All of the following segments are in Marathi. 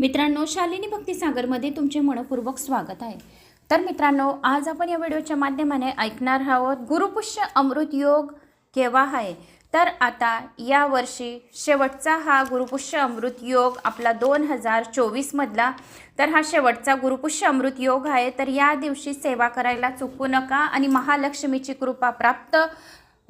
मित्रांनो शालिनी भक्तिसागरमध्ये तुमचे मनपूर्वक स्वागत आहे. तर मित्रांनो आज आपण या व्हिडिओच्या माध्यमाने ऐकणार आहोत गुरुपुष्य अमृत योग केव्हा आहे? तर आता या वर्षी शेवटचा हा गुरुपुष्य अमृत योग आपला दोन हजार चोवीसमधला तर हा शेवटचा गुरुपुष्य अमृत योग आहे. तर या दिवशी सेवा करायला चुकू नका आणि महालक्ष्मीची कृपा प्राप्त.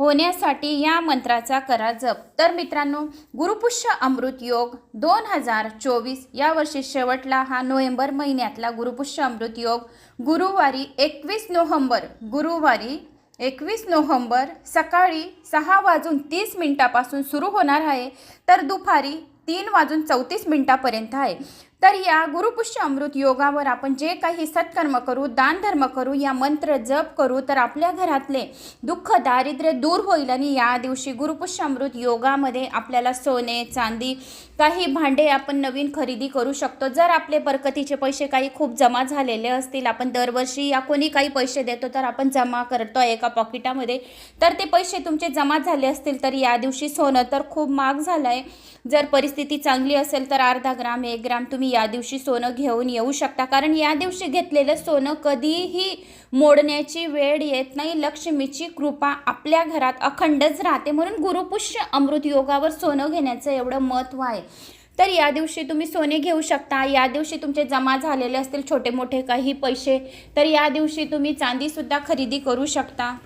होण्यासाठी या मंत्राचा करा जप. तर मित्रांनो गुरुपुष्य अमृत योग दोन हजार चोवीस या वर्षी शेवटला हा नोव्हेंबर महिन्यातला गुरुपुष्य अमृत योग गुरुवारी एकवीस नोव्हेंबर गुरुवारी एकवीस नोव्हेंबर सकाळी सहा वाजून तीस मिनिटापासून सुरू होणार आहे तर दुपारी तीन वाजून चौतीस मिनिटापर्यंत आहे. तर या गुरुपुष्य अमृत योगावर आपण जे काही सत्कर्म करू दानधर्म करू या मंत्र जप करू तर आपल्या घरातले दुःख दारिद्र्य दूर होईल आणि या दिवशी गुरुपुष्य अमृत योगामध्ये आपल्याला सोने चांदी काही भांडे आपण नवीन खरेदी करू शकतो. जर आपले बरकतीचे पैसे काही खूप जमा झालेले असतील आपण दरवर्षी या कोणी काही पैसे देतो तर आपण जमा करतो एका पॉकिटामध्ये. तर ते पैसे तुमचे जमा झाले असतील तर या दिवशी सोनं तर खूप महाग झालं आहे जर परिस्थिती चांगली असेल तर अर्धा ग्राम एक ग्राम तुम्ही या दिवशी सोनं घेऊन येऊ शकता. कारण या दिवशी घेतलेलं सोनं कधीही मोडण्याची वेळ येत नाही. लक्ष्मीची कृपा आपल्या घरात अखंडच राहते. म्हणून गुरुपुष्य अमृत योगावर सोनं घेण्याचं एवढं महत्त्व आहे. तर या दिवशी तुम्ही सोने घेऊ शकता. या दिवशी तुमचे जमा झालेले असतील छोटे मोठे काही पैसे तर या दिवशी तुम्ही चांदीसुद्धा खरेदी करू शकता.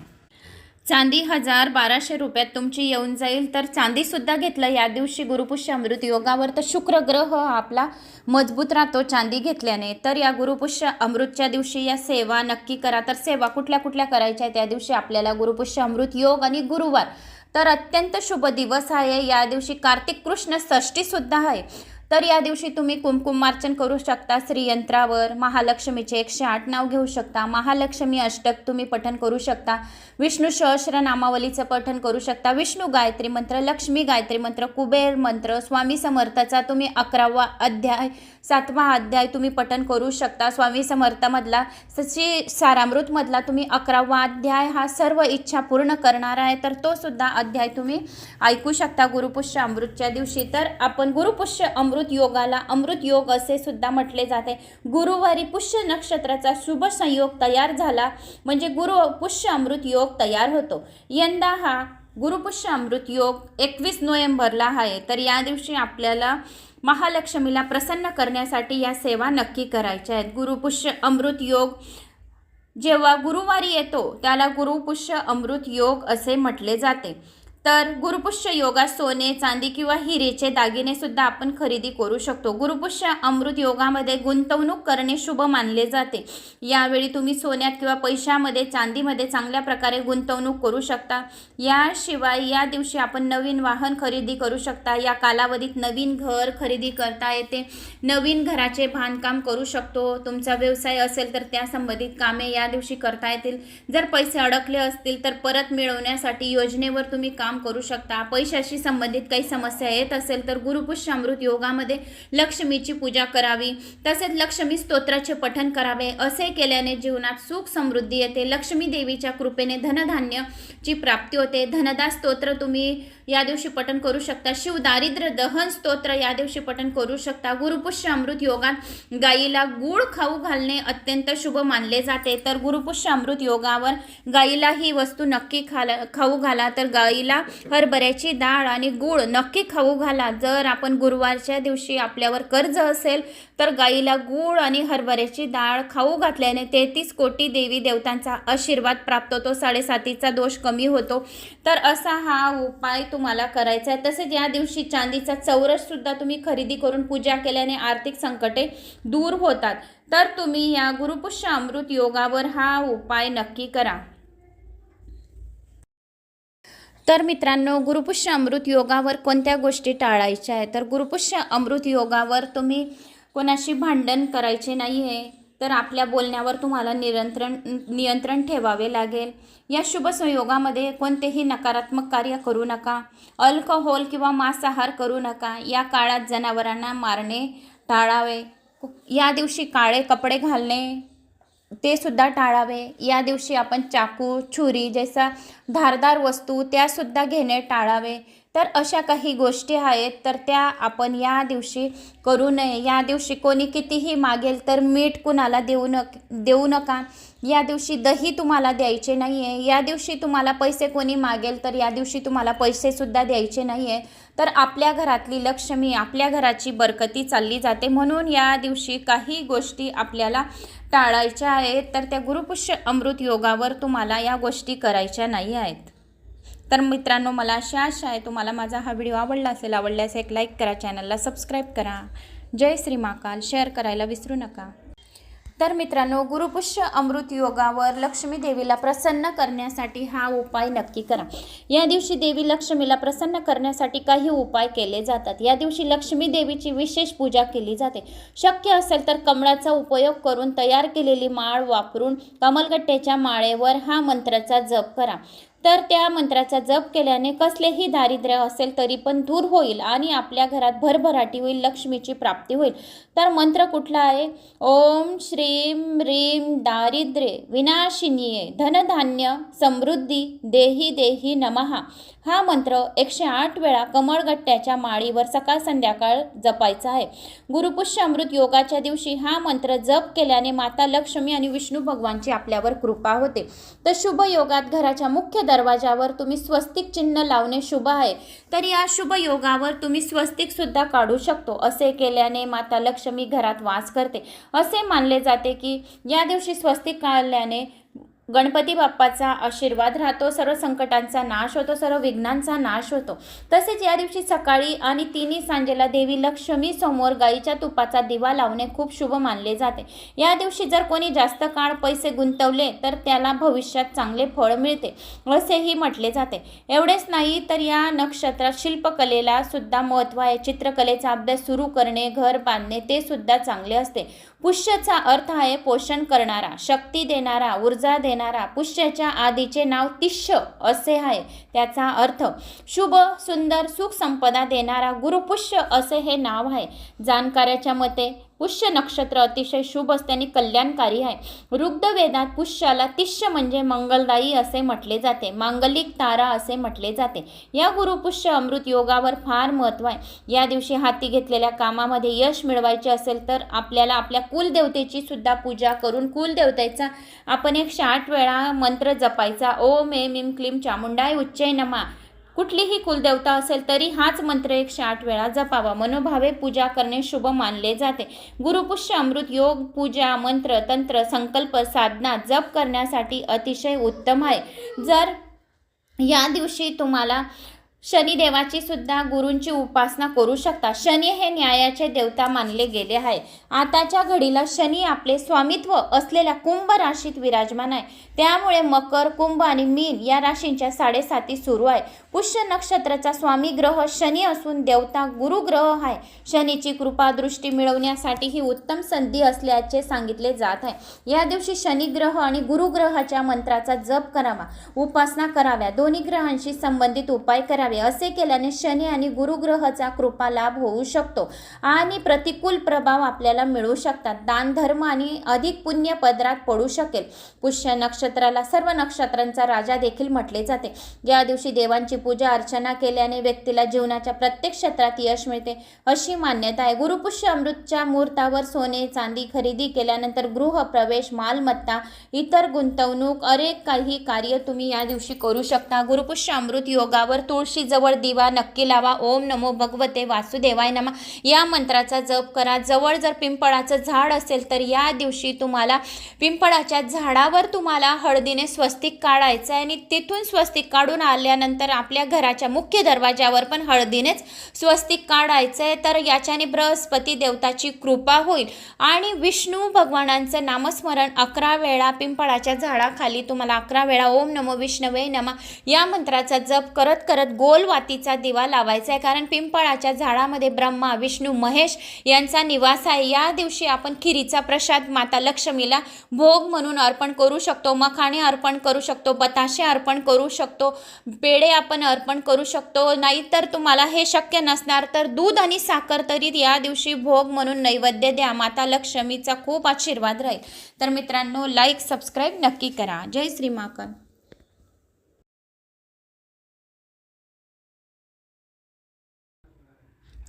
चांदी हजार बाराशे रुपयात तुमची येऊन जाईल. तर चांदीसुद्धा घेतलं. या दिवशी गुरुपुष्य अमृत योगावर तर शुक्र ग्रह आपला मजबूत राहतो चांदी घेतल्याने. तर या गुरुपुष्य अमृतच्या दिवशी या सेवा नक्की करा. तर सेवा कुठल्या कुठल्या करायच्या त्या दिवशी आपल्याला गुरुपुष्य अमृत योग आणि गुरुवार. तर अत्यंत शुभ दिवस आहे. या दिवशी कार्तिक कृष्ण षष्टीसुद्धा आहे. तर या दिवशी तुम्ही कुंकुमार्चन करू शकता श्रीयंत्रावर. महालक्ष्मीचे एकशे आठ नाव घेऊ शकता. महालक्ष्मी अष्टक तुम्ही पठन करू शकता. विष्णू सहस्र नामावलीचं पठन करू शकता. विष्णू गायत्री मंत्र लक्ष्मी गायत्री मंत्र कुबेर मंत्र स्वामी समर्थाचा तुम्ही अकरावा अध्याय सातवा अध्याय तुम्ही पठन करू शकता. स्वामी समर्थामधला श्री सारामृतमधला तुम्ही अकरावा अध्याय हा सर्व इच्छा पूर्ण करणारा आहे. तर तो सुद्धा अध्याय तुम्ही ऐकू शकता. गुरुपुष्य अमृतच्या दिवशी. तर आपण गुरुपुष्य अमृत योगाला अमृत योग असे सुद्धा म्हटले जाते. गुरुवारी पुष्य नक्षत्राचा शुभ संयोग तयार झाला म्हणजे गुरु पुष्य अमृत योग तयार होतो. यंदा हा गुरुपुष्य अमृत योग एकवीस नोव्हेंबरला आहे. तर या दिवशी आपल्याला महालक्ष्मीला प्रसन्न करण्यासाठी या सेवा नक्की करायच्या आहेत. गुरुपुष्य अमृत योग जेव्हा गुरुवारी येतो त्याला गुरुपुष्य अमृत योग असे म्हटले जाते. तर गुरुपुष्य योगात सोने चांदी किंवा हिरेचे दागिने सुद्धा आपण खरेदी करू शकतो. गुरुपुष्य अमृत योगामध्ये गुंतवणूक करणे शुभ मानले जाते. यावेळी तुम्ही सोन्यात किंवा पैशामध्ये चांदीमध्ये चांगल्या प्रकारे गुंतवणूक करू शकता. याशिवाय या दिवशी आपण नवीन वाहन खरेदी करू शकता. या कालावधीत नवीन घर खरेदी करता येते. नवीन घराचे बांधकाम करू शकतो. तुमचा व्यवसाय असेल तर त्या संबंधित कामे या दिवशी करता येतील. जर पैसे अडकले असतील तर परत मिळवण्यासाठी योजनेवर तुम्ही काम करू शकता. पैशाशी संबंधित काही समस्या येत असेल तर गुरुपुष्य अमृत योगामध्ये लक्ष्मीची पूजा करावी. तसेच लक्ष्मी स्तोत्राचे पठन करावे. असे केल्याने जीवनात सुख समृद्धी येते. लक्ष्मी देवीच्या कृपेने धनधान्यची प्राप्ती होते. धनदा स्तोत्र तुम्ही या दिवशी पठन करू शकता. शिव दारिद्र्य दहन स्तोत्र या दिवशी पठन करू शकता. गुरुपुष्य अमृत योगात गायीला गूळ खाऊ घालणे अत्यंत शुभ मानले जाते. तर गुरुपुष्य अमृत योगावर गायीला ही वस्तू नक्की खाला खाऊ घाला. तर गायीला हरभऱ्याची डाळ आणि गूळ नक्की खाऊ घाला. जर आपण गुरुवारच्या दिवशी आपल्यावर कर्ज असेल तर गायीला गूळ आणि हरभऱ्याची डाळ खाऊ घातल्याने तेहतीस कोटी देवी देवतांचा आशीर्वाद प्राप्त होतो. साडेसातीचा दोष कमी होतो. तर असा हा उपाय तुम्हाला करायचं आहे. तसेच या दिवशी चांदीचा चौरससुद्धा तुम्ही खरेदी करून पूजा केल्याने आर्थिक संकटे दूर होतात. तर तुम्ही या गुरुपुष्य अमृत योगावर हा उपाय नक्की करा. तर मित्रांनो गुरुपुष्य अमृत योगावर कोणत्या गोष्टी टाळायच्या आहे तर गुरुपुष्य अमृत योगावर तुम्ही कोणाशी भांडण करायचे नाही आहे तर आपल्या बोलण्यावर तुम्हाला नियंत्रण नियंत्रण ठेवावे लागेल. या शुभ संयोगामध्ये कोणतेही नकारात्मक कार्य करू नका. अल्कोहोल किंवा मांसाहार करू नका. या काळात जनावरांना मारणे टाळावे. या दिवशी काळे कपडे घालणे ते सुद्धा टाळावे. या दिवशी आपण चाकू छुरी जैसा धारदार वस्तू त्यासुद्धा घेणे टाळावे. तर अशा काही गोष्टी आहेत तर त्या आपण या दिवशी करू नये. या दिवशी कोणी कितीही मागेल तर मीठ कुणाला देऊ नक देऊ नका. या दिवशी दही तुम्हाला द्यायचे नाही आहे या दिवशी तुम्हाला पैसे कोणी मागेल तर या दिवशी तुम्हाला पैसेसुद्धा द्यायचे नाही आहे तर आपल्या घरातली लक्ष्मी आपल्या घराची बरकती चालली जाते. म्हणून या दिवशी काही गोष्टी आपल्याला टाळायच्या आहेत. तर त्या गुरुपुष्य अमृत योगावर तुम्हाला या गोष्टी करायच्या नाही आहेत. तर मित्रांनो मला अशा आशा आहे तुम्हाला माझा हा व्हिडिओ आवडला असेल आवडल्यास एक लाईक करा चॅनलला सबस्क्राईब करा. जय श्री महाकाल शेअर करायला विसरू नका. तर मित्रांनो गुरुपुष्य अमृत योगावर लक्ष्मी देवीला प्रसन्न करण्यासाठी हा उपाय नक्की करा. या दिवशी देवी लक्ष्मीला प्रसन्न करण्यासाठी काही उपाय केले जातात. या दिवशी लक्ष्मी देवीची विशेष पूजा केली जाते. शक्य असेल तर कमळाचा उपयोग करून तयार केलेली माळ वापरून कमलगट्ट्याच्या माळेवर हा मंत्राचा जप करा. तर त्या मंत्राचा जप केल्याने कसलेही दारिद्र्य असेल तरी पण दूर होईल आणि आपल्या घरात भरभराटी होईल लक्ष्मीची प्राप्ती होईल. तर मंत्र कुठला आहे? ओम श्रीम रीम दारिद्र्य विनाशिनीये धनधान्य समृद्धी देही देही नमहा हा मंत्र एकशे आठ वेळा कमळगट्ट्याच्या माळीवर सकाळ संध्याकाळ जपायचा आहे. गुरुपुष्य अमृत योगाच्या दिवशी हा मंत्र जप केल्याने माता लक्ष्मी आणि विष्णू भगवानची आपल्यावर कृपा होते. तर शुभ योगात घराच्या मुख्य दरवाजावर तुम्ही स्वस्तिक चिन्ह लावणे शुभ आहे. तर या शुभ योगावर तुम्ही स्वस्तिक सुद्धा काढू शकतो. असे केल्याने माता लक्ष्मी घरात वास करते. असे मानले जाते की या दिवशी स्वस्तिक काढल्याने गणपती बाप्पाचा आशीर्वाद राहतो सर्व संकटांचा नाश होतो सर्व विघ्नांचा नाश होतो. तसेच या दिवशी सकाळी आणि तिन्ही सांजेला देवी लक्ष्मी समोर गाईच्या तुपाचा दिवा लावणे खूप शुभ मानले जाते. या दिवशी जर कोणी जास्त काळ पैसे गुंतवले तर त्याला भविष्यात चांगले फळ मिळते असेही म्हटले जाते. एवढेच नाही तर या नक्षत्रात शिल्पकलेला सुद्धा महत्त्व आहे. चित्रकलेचा अभ्यास सुरू करणे घर बांधणे ते सुद्धा चांगले असते. पुष्यचा अर्थ आहे पोषण करणारा शक्ती देणारा ऊर्जा देणारा पुष्याच्या आधीचे नाव तिष्य असे आहे. त्याचा अर्थ शुभ सुंदर सुख संपदा देणारा गुरुपुष्य असे हे नाव आहे. जाणकाराच्या मते पुष्य नक्षत्र अतिशय शुभ असल्याने कल्याणकारी आहे. ऋग्धवेदात पुष्याला तिष्य म्हणजे मंगलदायी असे म्हटले जाते. मांगलिक तारा असे म्हटले जाते. या गुरुपुष्य अमृत योगावर फार महत्त्व आहे. या दिवशी हाती घेतलेल्या कामामध्ये यश मिळवायचे असेल तर आपल्याला आपल्या कुलदेवतेची सुद्धा पूजा करून कुलदेवतेचा आपण एकशे आठ वेळा मंत्र जपायचा. ओम एम इम क्लीम चामुंडाय उच्चय नमा. कुठलीही कुलदेवता असेल तरी हाच मंत्र एकशे आठ वेळा जपावा. मनोभावे पूजा करणे शुभ मानले जाते. गुरुपुष्य अमृत योग पूजा मंत्र तंत्र संकल्प साधना जप करण्यासाठी अतिशय उत्तम आहे. जर या दिवशी तुम्हाला शनिदेवाची सुद्धा गुरूंची उपासना करू शकता. शनी हे न्यायाचे देवता मानले गेले आहे. आताच्या घडीला शनी आपले स्वामित्व असलेल्या कुंभ राशीत विराजमान आहे. त्यामुळे मकर कुंभ आणि मीन या राशींच्या साडेसाती सुरू आहे. पुष्य नक्षत्राचा स्वामी ग्रह शनी असून देवता गुरुग्रह आहे. शनीची कृपा दृष्टी मिळवण्यासाठी ही उत्तम संधी असल्याचे सांगितले जात आहे. या दिवशी शनिग्रह आणि गुरुग्रहाच्या मंत्राचा जप करावा. उपासना कराव्या. दोन्ही ग्रहांशी संबंधित उपाय करावे. असे केल्याने शनी आणि गुरुग्रहाचा कृपा लाभ होऊ शकतो आणि प्रतिकूल प्रभाव आपल्याला मिळू शकतात. दान धर्म आणि अधिक पुण्य पदरात पडू शकेल. पुष्य नक्षत्राला सर्व नक्षत्रांचा राजा देखील म्हटले जाते. या दिवशी देवांची पूजा अर्चना केल्याने व्यक्तीला जीवनाच्या प्रत्येक क्षेत्रात यश मिळते अशी मान्यता आहे. गुरुपुष्य अमृतच्या मुहूर्तावर सोने चांदी खरेदी केल्यानंतर गृहप्रवेश मालमत्ता इतर गुंतवणूक अनेक काही कार्य तुम्ही या दिवशी करू शकता. गुरुपुष्य अमृत योगावर तुळशी जवळ दिवा नक्की लावा. ओम नमो भगवते वासुदेवाय नमा. या मंत्राचा जप करा. जवळ जर पिंपळाचं झाड असेल तर या दिवशी तुम्हाला पिंपळाच्या झाडावर तुम्हाला हळदीने स्वस्तिक काढायचं आहे आणि तिथून स्वस्तिक काढून आल्यानंतर आपल्या घराच्या मुख्य दरवाज्यावर पण हळदीनेच स्वस्तिक काढायचं आहे. तर याच्याने बृहस्पती देवताची कृपा होईल. आणि विष्णू भगवानांचं नामस्मरण अकरा वेळा पिंपळाच्या झाडाखाली तुम्हाला अकरा वेळा ओम नमो विष्णवे नमा. या मंत्राचा जप करत करत गोल वातीचा दिवा लावायचा आहे कारण पिंपळाच्या झाडामध्ये ब्रह्मा विष्णू महेश यांचा निवास आहे या दिवशी आपण खिरीचा प्रसाद माता लक्ष्मीला भोग म्हणून अर्पण करू शकतो. मखाणे अर्पण करू शकतो. बताशे अर्पण करू शकतो. पेढे आपण अर्पण करू शकतो. नाहीतर तुम्हाला हे शक्य नसणार तर दूध आणि साखर तरी या दिवशी भोग म्हणून नैवेद्य द्या. माता लक्ष्मीचा खूप आशीर्वाद राहील. तर मित्रांनो लाईक सबस्क्राईब नक्की करा. जय श्री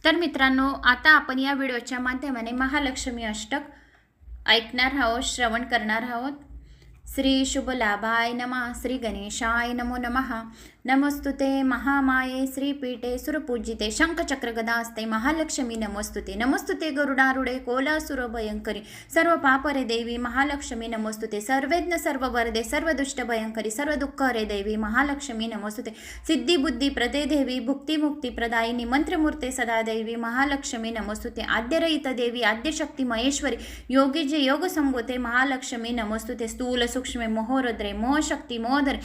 तर मित्रांनो आता आपण या व्हिडिओच्या माध्यमाने महालक्ष्मी अष्टक ऐकणार आहोत श्रवण करणार आहोत. श्री शुभ लाभाय नमः श्री गणेशाय नमो नमः. नमस्तुते महामाये श्रीपीठे सुरपूजिते शंखचक्र गदा असते महालक्ष्मी नमस्तुते नमस्तुते गरुडारुडे कोलासुर भयंकरी सर्व पापरे देवी महालक्ष्मी नमस्तुते सर्वेज्ञ सर्व वरदे सर्व दुष्ट भयंकरी सर्व दुःख हरे देवी महालक्ष्मी नमस्तुते सिद्धी बुद्धी प्रदे देवी भुक्ती मुक्ती प्रदायिनी मंत्रमूर्ते सदा देवी महालक्ष्मी नमस्तुते आद्यरहित देवी आद्यशक्ती महेश्वरी योगी जे योग संभूते महालक्ष्मी नमस्तुते स्थूल सूक्ष्म मोहरुद्रे मोहशक्ती मोहधरे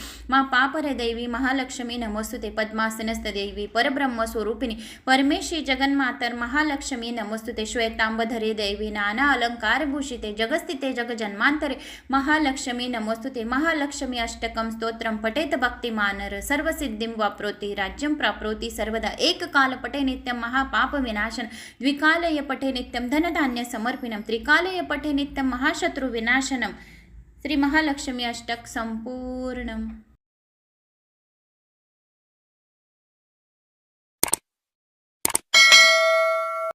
मा देवी महालक्ष्मी नमस्तुते. पद्मासनस्थ देवी परब्रह्म परमेशी जगन्मातर महालक्ष्मी नमस्तुते. श्वेतांबधरे देवी नाना अलंकारभूषिते जगस्थिते जगजन्मांतरे महालक्ष्मी नमस्तुते. महालक्ष्मी अष्टकं स्तोत्रं पठेत भक्तिमानर सर्वसिद्धिं वाप्रोति राज्यं प्राप्नोति सर्वदा एककालपटे नित्यं महापापविनाशन द्विकालय पठे नित्यं धनधान्य समर्पिणं त्रिकालय पठे नित्यं महाशत्रुविनाशनं श्री महालक्ष्मी अष्टक संपूर्णम्.